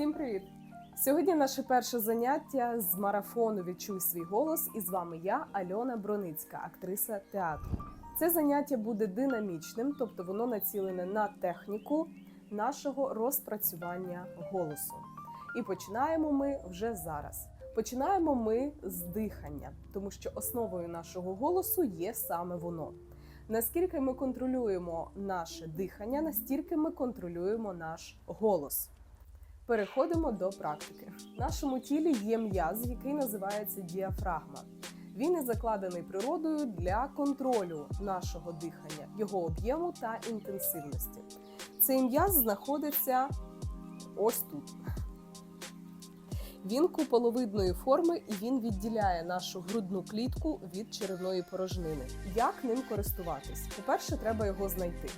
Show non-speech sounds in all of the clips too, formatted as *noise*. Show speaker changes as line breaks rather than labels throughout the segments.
Всім привіт! Сьогодні наше перше заняття з марафону Відчуй свій голос. І з вами я, Альона Броницька, актриса театру. Це заняття буде динамічним, тобто воно націлене на техніку нашого розпрацювання голосу. І починаємо ми вже зараз. Починаємо ми з дихання, тому що основою нашого голосу є саме воно. Наскільки ми контролюємо наше дихання, настільки ми контролюємо наш голос. Переходимо до практики. В нашому тілі є м'яз, який називається діафрагма. Він і закладений природою для контролю нашого дихання, його об'єму та інтенсивності. Цей м'яз знаходиться ось тут. Він куполовидної форми і він відділяє нашу грудну клітку від черевної порожнини. Як ним користуватись? По-перше, треба його знайти.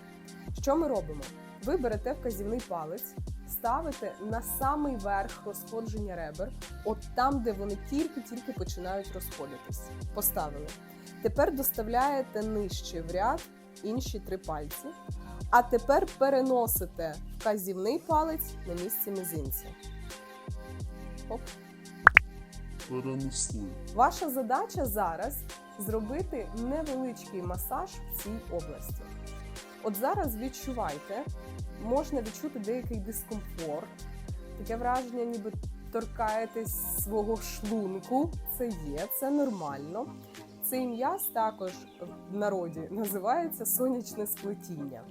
Що ми робимо? Ви берете вказівний палець, ставите на самий верх розходження ребер, от там, де вони тільки-тільки починають розходитись. Поставили. Тепер доставляєте нижче в ряд інші три пальці. А тепер переносите вказівний палець на місце мізинця. Оп.
Перенесли.
Ваша задача зараз зробити невеличкий масаж в цій області. От зараз відчувайте, можна відчути деякий дискомфорт, таке враження, ніби торкаєтесь свого шлунку. Це є, це нормально. Цей м'яз також в народі називається сонячне сплетіння.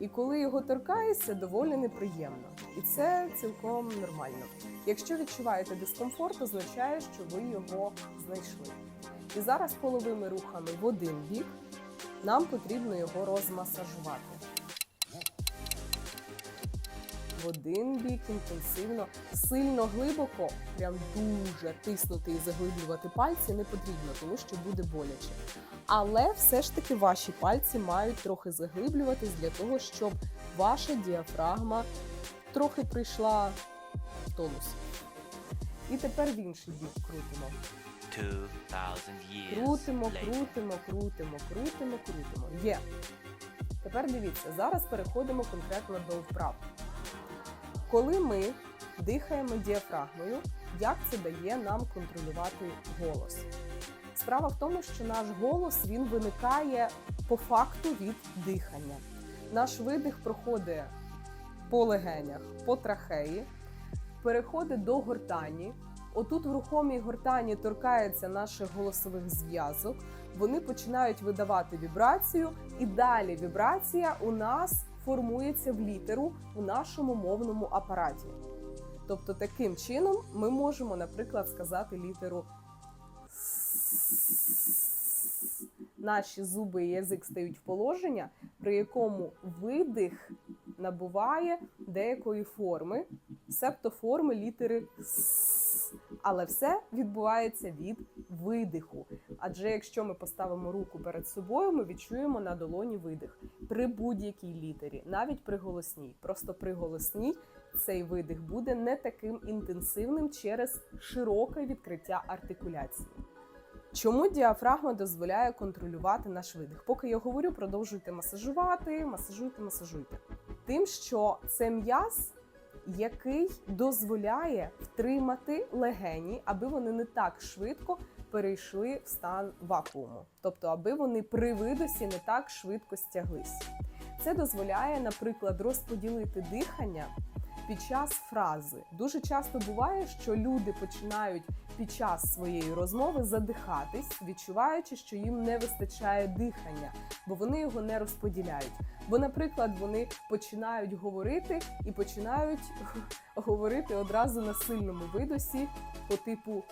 І коли його торкаєшся, доволі неприємно. І це цілком нормально. Якщо відчуваєте дискомфорт, означає, що ви його знайшли. І зараз половими рухами в один бік нам потрібно його розмасажувати. В один бік інтенсивно, сильно глибоко, прям дуже тиснути і заглиблювати пальці не потрібно, тому що буде боляче. Але все ж таки ваші пальці мають трохи заглиблюватись для того, щоб ваша діафрагма трохи прийшла в тонус. І тепер в інший бік крутимо.
2000 years
Крутимо, крутимо, крутимо, крутимо, крутимо. Є. Тепер дивіться, зараз переходимо конкретно до вправ. Коли ми дихаємо діафрагмою, як це дає нам контролювати голос? Справа в тому, що наш голос він виникає по факту від дихання. Наш видих проходить по легенях, по трахеї, переходить до гортані. Отут в рухомій гортані торкається наших голосових зв'язок. Вони починають видавати вібрацію, і далі вібрація у нас формується в літеру у нашому мовному апараті. Тобто, таким чином ми можемо, наприклад, сказати літеру. Наші зуби і язик стають в положення, при якому видих набуває деякої форми, себто форми літери «с». Але все відбувається від видиху. Адже якщо ми поставимо руку перед собою, ми відчуємо на долоні видих при будь-якій літері, навіть при голосній. Просто при голосній цей видих буде не таким інтенсивним через широке відкриття артикуляції. Чому діафрагма дозволяє контролювати наш видих? Поки я говорю, продовжуйте масажувати, масажуйте, масажуйте. Тим, що це м'яз, який дозволяє втримати легені, аби вони не так швидко перейшли в стан вакууму, тобто аби вони при видосі не так швидко стяглись. Це дозволяє, наприклад, розподілити дихання під час фрази. Дуже часто буває, що люди починають під час своєї розмови задихатись, відчуваючи, що їм не вистачає дихання, бо вони його не розподіляють. Бо, наприклад, вони починають говорити і починають *laughs* говорити одразу на сильному видосі по типу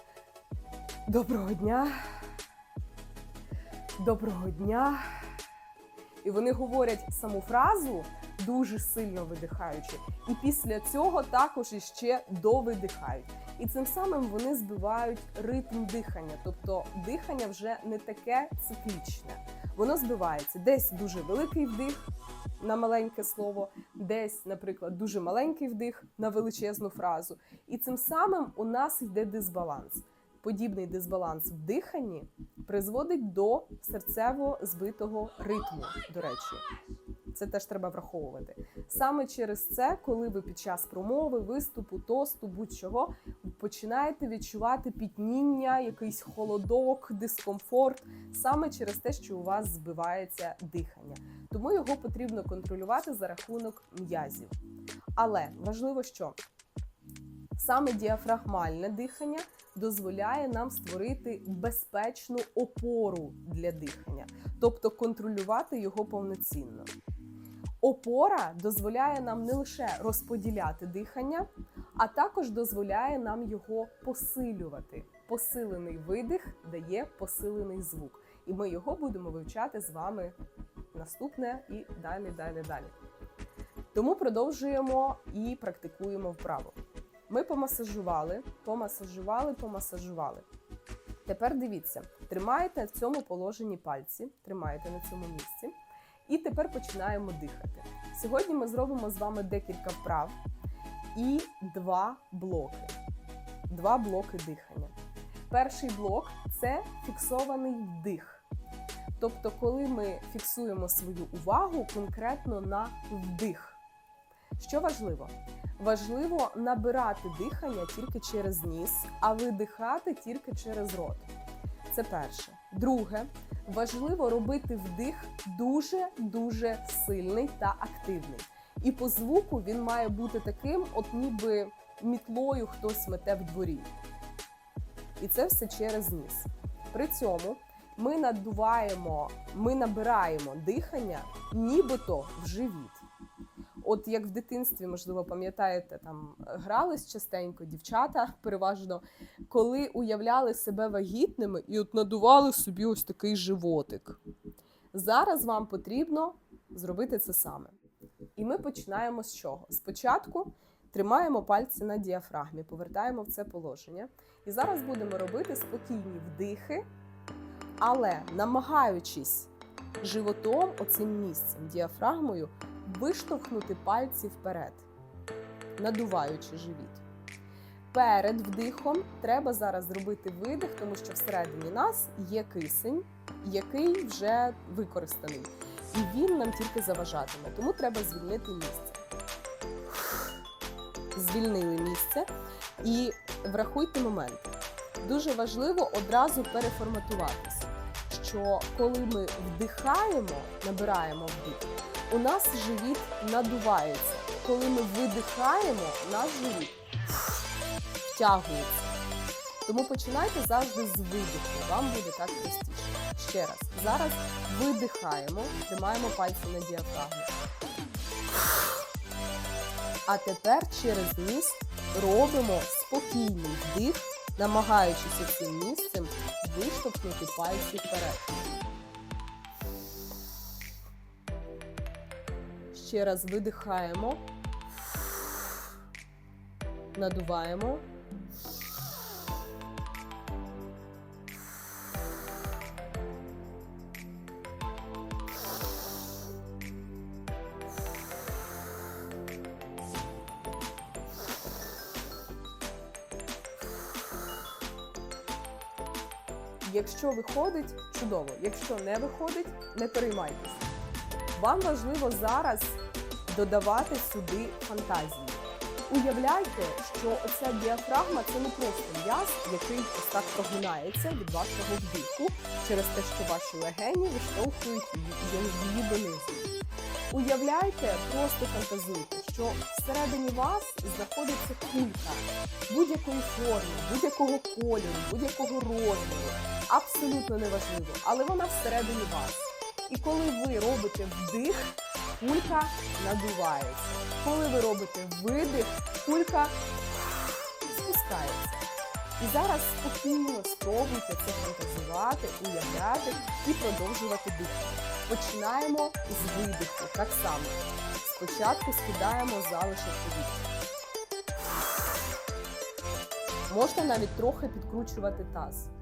Доброго дня. Доброго дня. І вони говорять саму фразу дуже сильно видихаючи. І після цього також іще довидихають. І цим самим вони збивають ритм дихання, тобто дихання вже не таке циклічне. Воно збивається десь дуже великий вдих на маленьке слово, десь, наприклад, дуже маленький вдих на величезну фразу. І цим самим у нас йде дисбаланс. Подібний дисбаланс в диханні призводить до серцево збитого ритму, до речі. Це теж треба враховувати. Саме через це, коли ви під час промови, виступу, тосту, будь-чого починаєте відчувати пітніння, якийсь холодок, дискомфорт, саме через те, що у вас збивається дихання. Тому його потрібно контролювати за рахунок м'язів. Але важливо, що саме діафрагмальне дихання дозволяє нам створити безпечну опору для дихання, тобто контролювати його повноцінно. Опора дозволяє нам не лише розподіляти дихання, а також дозволяє нам його посилювати. Посилений видих дає посилений звук. І ми його будемо вивчати з вами наступне і далі, далі, далі. Тому продовжуємо і практикуємо вправо. Ми помасажували, помасажували, помасажували. Тепер дивіться, тримаєте в цьому положенні пальці, тримаєте на цьому місці. І тепер починаємо дихати. Сьогодні ми зробимо з вами декілька вправ і два блоки. Два блоки дихання. Перший блок це фіксований вдих. Тобто, коли ми фіксуємо свою увагу конкретно на вдих. Що важливо? Важливо набирати дихання тільки через ніс, а видихати тільки через рот. Це перше. Друге, важливо робити вдих дуже-дуже сильний та активний. І по звуку він має бути таким, от ніби мітлою хтось мете в дворі. І це все через ніс. При цьому ми надуваємо, ми набираємо дихання, нібито в живіт. От як в дитинстві, можливо, пам'ятаєте, там грались частенько дівчата, *laughs* переважно, коли уявляли себе вагітними і от надували собі ось такий животик. Зараз вам потрібно зробити це саме. І ми починаємо з чого? Спочатку тримаємо пальці на діафрагмі, повертаємо в це положення. І зараз будемо робити спокійні вдихи, але намагаючись животом, оцим місцем, діафрагмою, виштовхнути пальці вперед, надуваючи живіт. Перед вдихом треба зараз зробити видих, тому що всередині нас є кисень, який вже використаний. І він нам тільки заважатиме, тому треба звільнити місце. Звільнили місце і врахуйте момент. Дуже важливо одразу переформатуватися, що коли ми вдихаємо, набираємо вдих, у нас живіт надувається. Коли ми видихаємо, наш живіт втягується. Тому починайте завжди з видиху, вам буде так простіше. Ще раз, зараз видихаємо, тримаємо пальці на діафрагмі. А тепер через ніс робимо спокійний вдих, намагаючись цим місцем виштовхнути пальці вперед. Ще раз видихаємо, надуваємо. Якщо виходить, чудово. Якщо не виходить, не переймайтеся. Вам важливо зараз додавати сюди фантазії. Уявляйте, що оця діафрагма це не просто м'яз, який ось так прогинається від вашого вдиху через те, що ваші легені виштовхують її її донизу. Уявляйте, просто фантазуйте, що всередині вас знаходиться кулька будь-якої форми, будь-якого кольору, будь-якого розміру. Абсолютно неважливо, але вона всередині вас. І коли ви робите вдих, кулька надувається. Коли ви робите видих, кулька спускається. І зараз спокійно спробуйте це фантазувати, уявляти і продовжувати дихати. Починаємо з видиху, так само. Спочатку скидаємо залишок повітря. Можна навіть трохи підкручувати таз.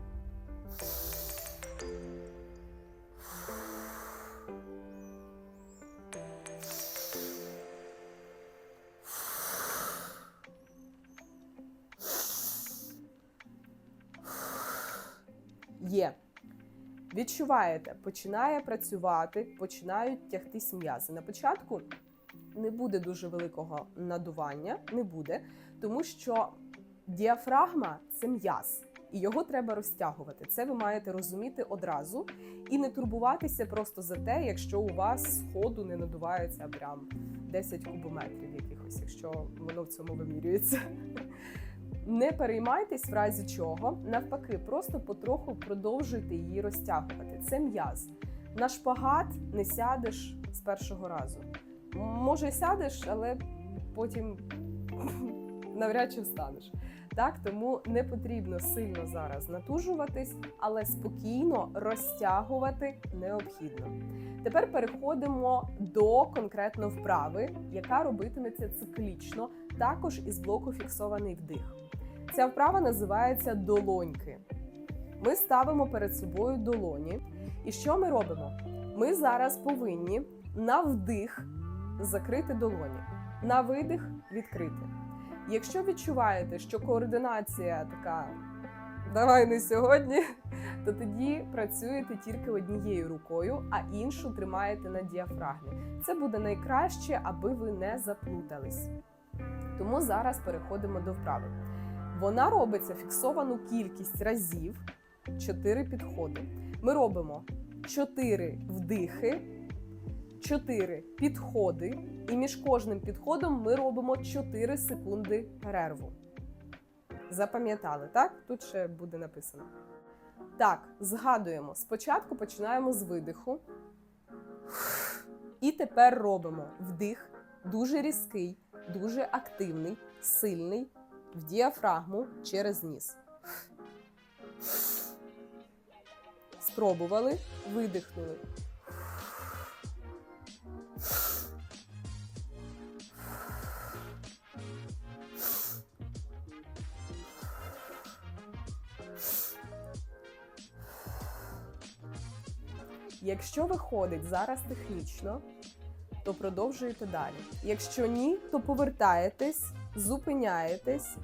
Є. Відчуваєте, починає працювати, починають тягтись м'язи. На початку не буде дуже великого надування, не буде, тому що діафрагма це м'яз, і його треба розтягувати. Це ви маєте розуміти одразу і не турбуватися просто за те, якщо у вас з ходу не надувається прям 10 кубометрів якихось, якщо воно в цьому вимірюється. Не переймайтесь в разі чого, навпаки, просто потроху продовжуйте її розтягувати. Це м'яз. На шпагат не сядеш з першого разу. Може, сядеш, але потім навряд чи встанеш. Так, тому не потрібно сильно зараз натужуватись, але спокійно розтягувати необхідно. Тепер переходимо до конкретно вправи, яка робитиметься циклічно, також із блоку фіксований вдих. Ця вправа називається долоньки. Ми ставимо перед собою долоні. І що ми робимо? Ми зараз повинні на вдих закрити долоні, на видих відкрити. Якщо відчуваєте, що координація така давай не сьогодні, то тоді працюєте тільки однією рукою, а іншу тримаєте на діафрагмі. Це буде найкраще, аби ви не заплутались. Тому зараз переходимо до вправи. Вона робиться фіксовану кількість разів, 4 підходи. Ми робимо 4 вдихи, 4 підходи, і між кожним підходом ми робимо 4 секунди перерву. Запам'ятали, так? Тут ще буде написано. Так, згадуємо. Спочатку починаємо з видиху. І тепер робимо вдих дуже різкий, дуже активний, сильний в діафрагму через ніс. Спробували, видихнули. Якщо виходить зараз технічно, то продовжуєте далі. Якщо ні, то повертаєтесь, зупиняєтесь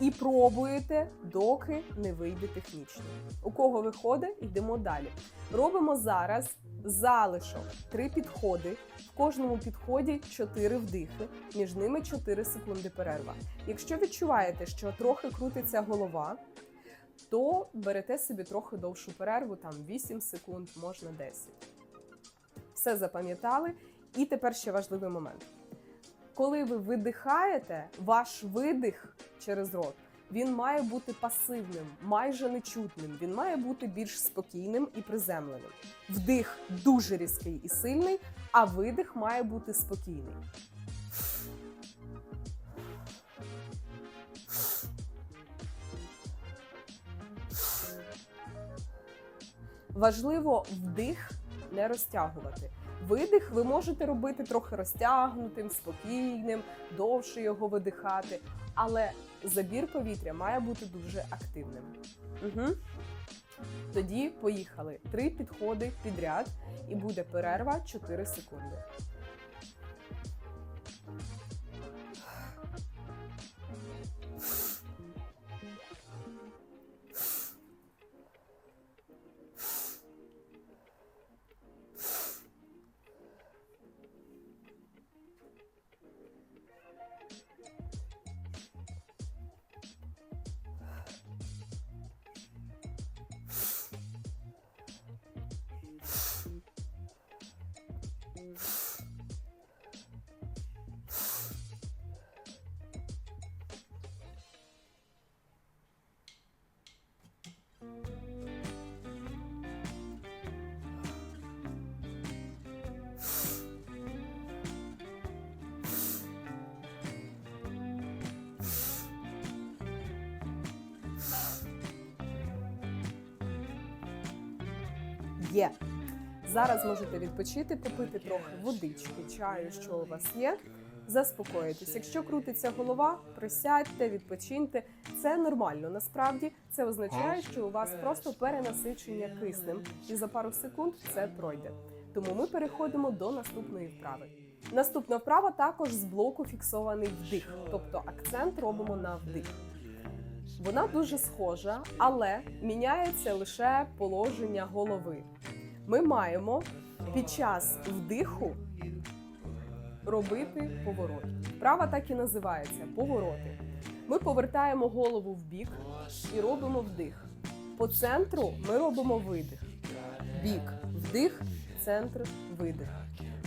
і пробуєте, доки не вийде технічно. У кого виходить, йдемо далі. Робимо зараз залишок, три підходи. В кожному підході 4 вдихи, між ними 4 секунди перерва. Якщо відчуваєте, що трохи крутиться голова, то берете собі трохи довшу перерву, там 8 секунд, можна 10. Все запам'ятали. І тепер ще важливий момент. Коли ви видихаєте, ваш видих через рот він має бути пасивним, майже нечутним. Він має бути більш спокійним і приземленим. Вдих дуже різкий і сильний, а видих має бути спокійний. Важливо вдих не розтягувати. Видих ви можете робити трохи розтягнутим, спокійним, довше його видихати, але забір повітря має бути дуже активним. Угу. Тоді поїхали. Три підходи підряд, і буде перерва 4 секунди. Є. Зараз можете відпочити, попити трохи водички, чаю, що у вас є. Заспокоїтесь. Якщо крутиться голова, присядьте, відпочиньте. Це нормально. Насправді це означає, що у вас просто перенасичення киснем, і за пару секунд це пройде. Тому ми переходимо до наступної вправи. Наступна вправа також з блоку фіксований вдих, тобто акцент робимо на вдих. Вона дуже схожа, але міняється лише положення голови. Ми маємо під час вдиху робити поворот. Вправа так і називається повороти. Ми повертаємо голову в бік і робимо вдих. По центру ми робимо видих. Бік, вдих, центр, видих.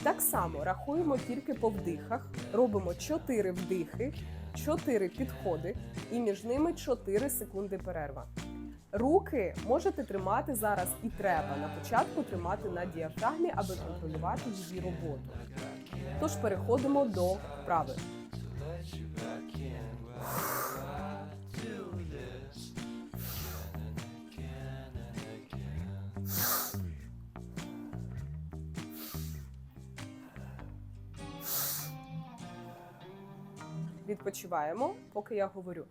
Так само рахуємо тільки по вдихах, робимо 4 вдихи, 4 підходи і між ними 4 секунди перерва. Руки можете тримати зараз і треба на початку тримати на діафрагмі, аби контролювати її роботу. Тож переходимо до вправи. Відпочиваємо, поки я говорю.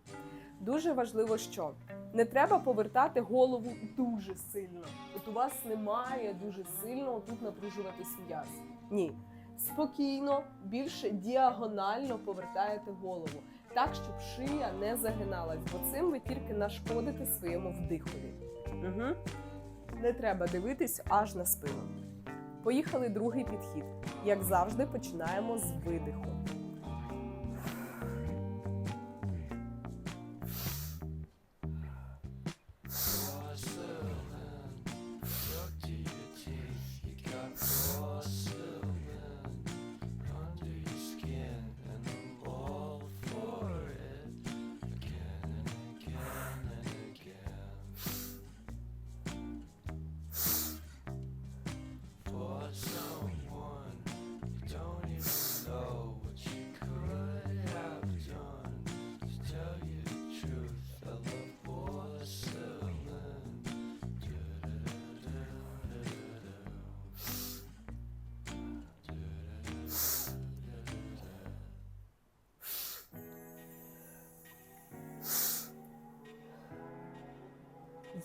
Дуже важливо, що не треба повертати голову дуже сильно. От у вас немає дуже сильно тут напружуватись м'яз. Ні. Спокійно, більше діагонально повертаєте голову, так, щоб шия не загиналась, бо цим ви тільки нашкодите своєму вдихові. Угу. Не треба дивитись аж на спину. Поїхали другий підхід. Як завжди, починаємо з видиху.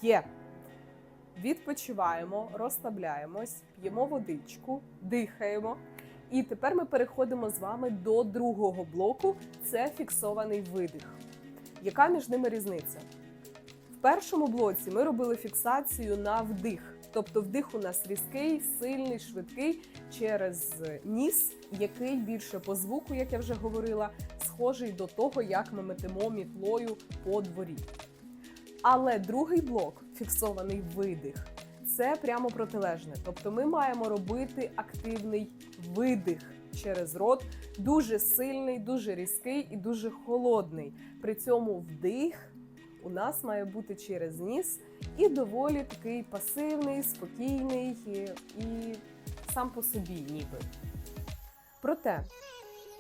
Є. Відпочиваємо, розслабляємось, п'ємо водичку, дихаємо. І тепер ми переходимо з вами до другого блоку це фіксований видих. Яка між ними різниця? В першому блоці ми робили фіксацію на вдих. Тобто вдих у нас різкий, сильний, швидкий через ніс, який більше по звуку, як я вже говорила, схожий до того, як ми метемо мітлою по дворі. Але другий блок фіксований видих. Це прямо протилежне. Тобто ми маємо робити активний видих через рот, дуже сильний, дуже різкий і дуже холодний. При цьому вдих у нас має бути через ніс і доволі такий пасивний, спокійний і, і сам по собі, ніби. Проте,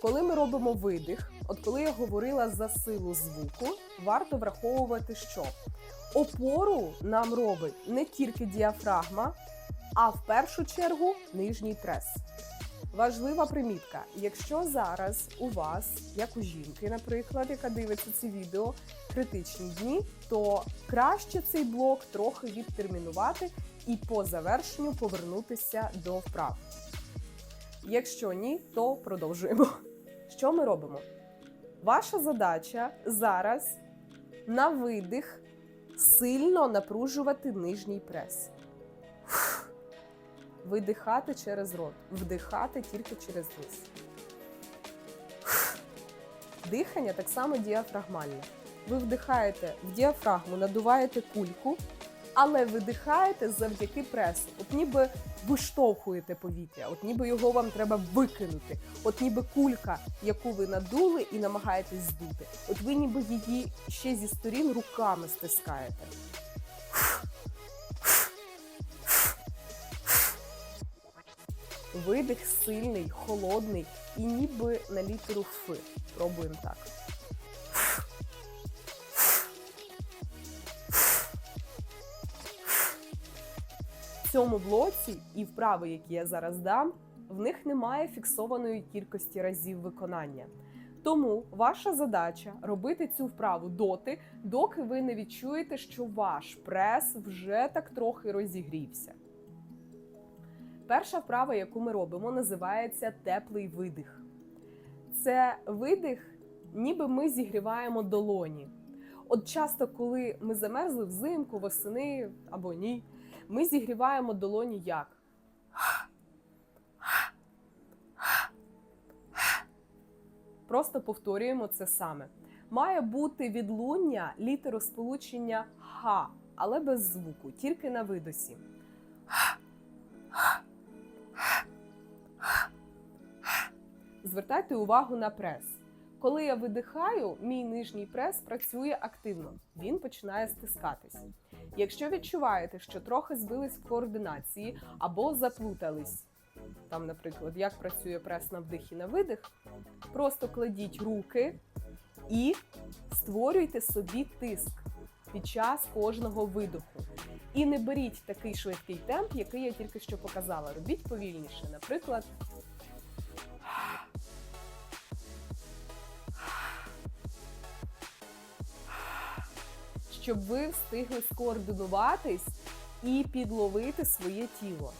коли ми робимо видих, от коли я говорила за силу звуку, варто враховувати, що опору нам робить не тільки діафрагма, а в першу чергу нижній прес. Важлива примітка: якщо зараз у вас, як у жінки, наприклад, яка дивиться це відео, критичні дні, то краще цей блок трохи відтермінувати і по завершенню повернутися до вправ. Якщо ні, то продовжуємо. Що ми робимо? Ваша задача зараз на видих сильно напружувати нижній прес. Видихати через рот, вдихати тільки через низ. Дихання так само діафрагмальне. Ви вдихаєте в діафрагму, надуваєте кульку, але видихаєте завдяки пресу. От ніби виштовхуєте повітря, от ніби його вам треба викинути. От ніби кулька, яку ви надули і намагаєтесь здути. От ви ніби її ще зі сторін руками стискаєте. Видих сильний, холодний і ніби на літеру Ф. Пробуємо так. В цьому блоці і вправи, які я зараз дам, в них немає фіксованої кількості разів виконання. Тому ваша задача робити цю вправу доти, доки ви не відчуєте, що ваш прес вже так трохи розігрівся. Перша вправа, яку ми робимо, називається теплий видих. Це видих, ніби ми зігріваємо долоні. От часто, коли ми замерзли взимку, восени або ні, ми зігріваємо долоні як? Просто повторюємо це саме. Має бути відлуння літеросполучення Х, але без звуку, тільки на видосі. Звертайте увагу на прес. Коли я видихаю, мій нижній прес працює активно, він починає стискатись. Якщо відчуваєте, що трохи збились в координації або заплутались, там, наприклад, як працює прес на вдих і на видих, просто кладіть руки і створюйте собі тиск під час кожного видоху. І не беріть такий швидкий темп, який я тільки що показала. Робіть повільніше. Наприклад, щоб ви встигли скоординуватись і підловити своє тіло.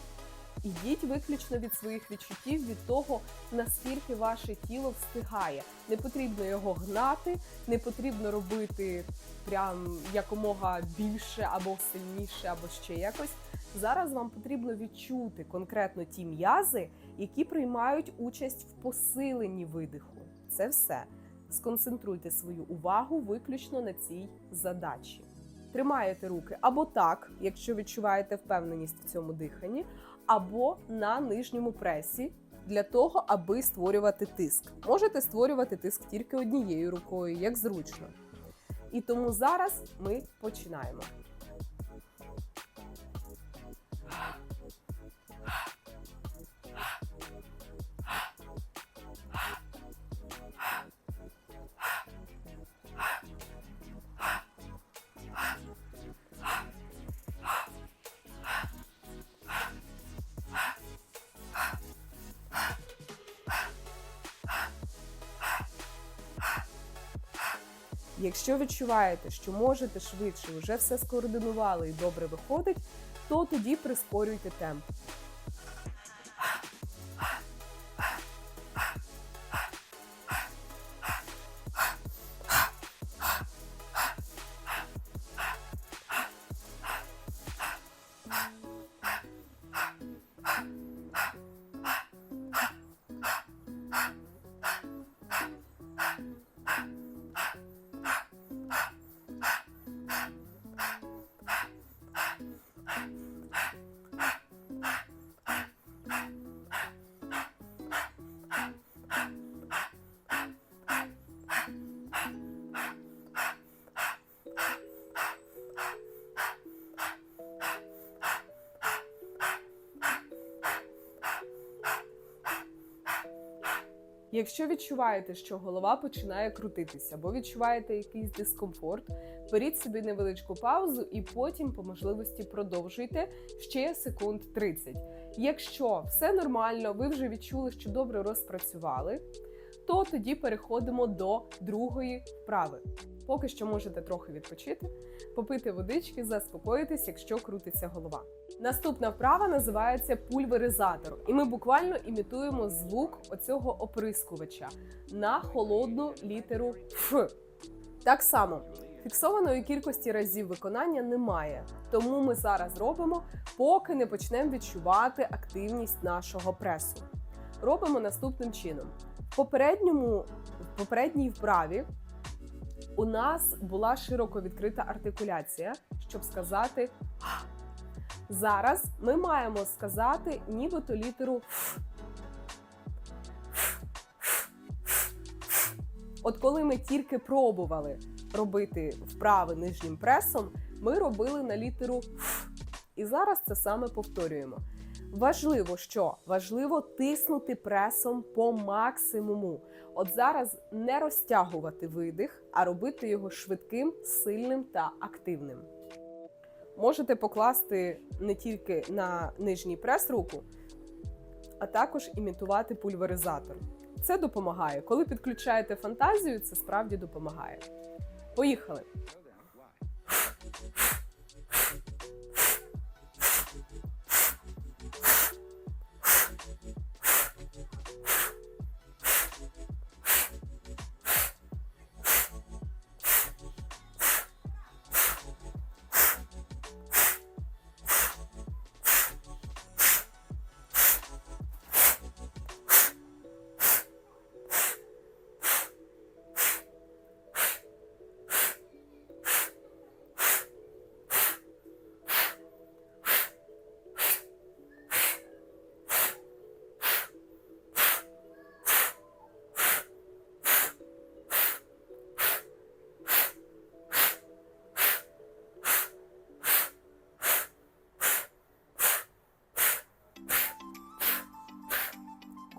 Ідіть виключно від своїх відчуттів, від того, наскільки ваше тіло встигає. Не потрібно його гнати, не потрібно робити прям якомога більше або сильніше, або ще якось. Зараз вам потрібно відчути конкретно ті м'язи, які приймають участь в посиленні видиху. Це все. Сконцентруйте свою увагу виключно на цій задачі. Тримаєте руки або так, якщо відчуваєте впевненість в цьому диханні, або на нижньому пресі для того, аби створювати тиск. Можете створювати тиск тільки однією рукою, як зручно. І тому зараз ми починаємо. Якщо відчуваєте, що можете швидше, вже все скоординували і добре виходить, то тоді прискорюйте темп. Якщо відчуваєте, що голова починає крутитися, або відчуваєте якийсь дискомфорт, беріть собі невеличку паузу і потім, по можливості, продовжуйте ще секунд 30. Якщо все нормально, ви вже відчули, що добре розпрацювали, то тоді переходимо до другої вправи. Поки що можете трохи відпочити, попити водички, заспокоїтись, якщо крутиться голова. Наступна вправа називається пульверизатор, і ми буквально імітуємо звук оцього оприскувача на холодну літеру Ф. Так само фіксованої кількості разів виконання немає, тому ми зараз робимо, поки не почнемо відчувати активність нашого пресу. Робимо наступним чином: в попередньому в попередній вправі у нас була широко відкрита артикуляція, щоб сказати. Зараз ми маємо сказати нібито літеру «ф». От коли ми тільки пробували робити вправи нижнім пресом, ми робили на літеру «ф». І зараз це саме повторюємо. Важливо, що важливо тиснути пресом по максимуму. От зараз не розтягувати видих, а робити його швидким, сильним та активним. Можете покласти не тільки на нижній прес руку, а також імітувати пульверизатор. Це допомагає. Коли підключаєте фантазію, це справді допомагає. Поїхали!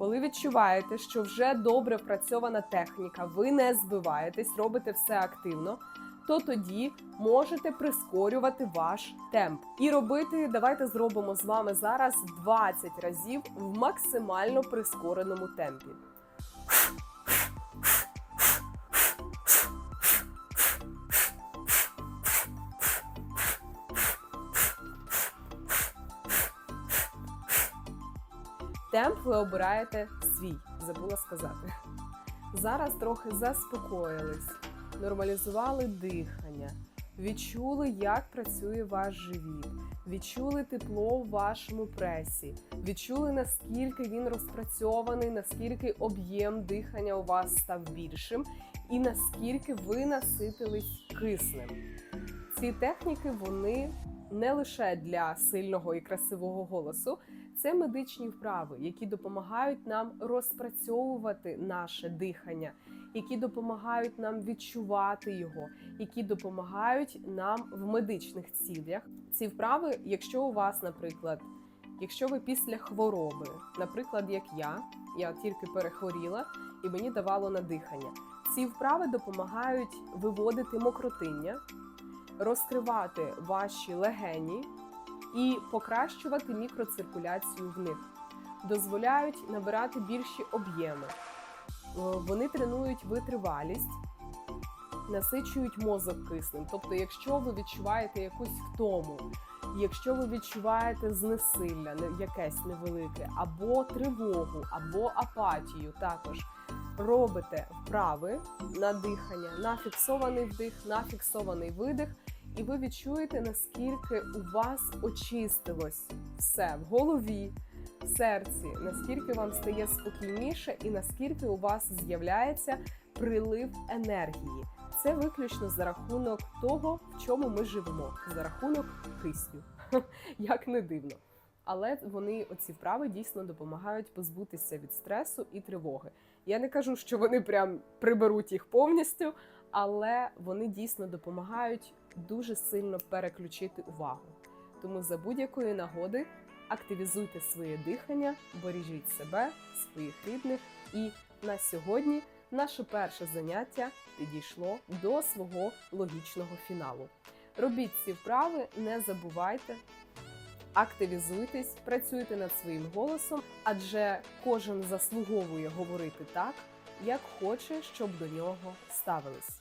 Коли відчуваєте, що вже добре працьована техніка, ви не збиваєтесь, робите все активно, то тоді можете прискорювати ваш темп. І робити, давайте зробимо з вами зараз 20 разів в максимально прискореному темпі. Ви обираєте свій, забула сказати. Зараз трохи заспокоїлись, нормалізували дихання, відчули, як працює ваш живіт, відчули тепло в вашому пресі, відчули, наскільки він розпрацьований, наскільки об'єм дихання у вас став більшим, і наскільки ви наситились киснем. Ці техніки вони не лише для сильного і красивого голосу, це медичні вправи, які допомагають нам розпрацьовувати наше дихання, які допомагають нам відчувати його, які допомагають нам в медичних цілях. Ці вправи, якщо у вас, наприклад, якщо ви після хвороби, наприклад, як я, я тільки перехворіла і мені давало на дихання. Ці вправи допомагають виводити мокротиння, розкривати ваші легені і покращувати мікроциркуляцію в них, дозволяють набирати більші об'єми. Е, Вони тренують витривалість, насичують мозок киснем. Тобто, якщо ви відчуваєте якусь втому, якщо ви відчуваєте знесилля, не- якесь невелике, або тривогу, або апатію, також робите вправи на дихання, на фіксований вдих, на фіксований видих, і ви відчуєте, наскільки у вас очистилось все в голові, в серці, наскільки вам стає спокійніше, і наскільки у вас з'являється прилив енергії. Це виключно за рахунок того, в чому ми живемо, за рахунок кисню, *laughs* як не дивно. Але вони оці вправи дійсно допомагають позбутися від стресу і тривоги. Я не кажу, що вони прям приберуть їх повністю, але вони дійсно допомагають дуже сильно переключити увагу. Тому за будь-якої нагоди активізуйте своє дихання, бережіть себе, своїх рідних. І на сьогодні наше перше заняття підійшло до свого логічного фіналу. Робіть ці вправи, не забувайте, активізуйтесь, працюйте над своїм голосом, адже кожен заслуговує говорити так, як хоче, щоб до нього ставились.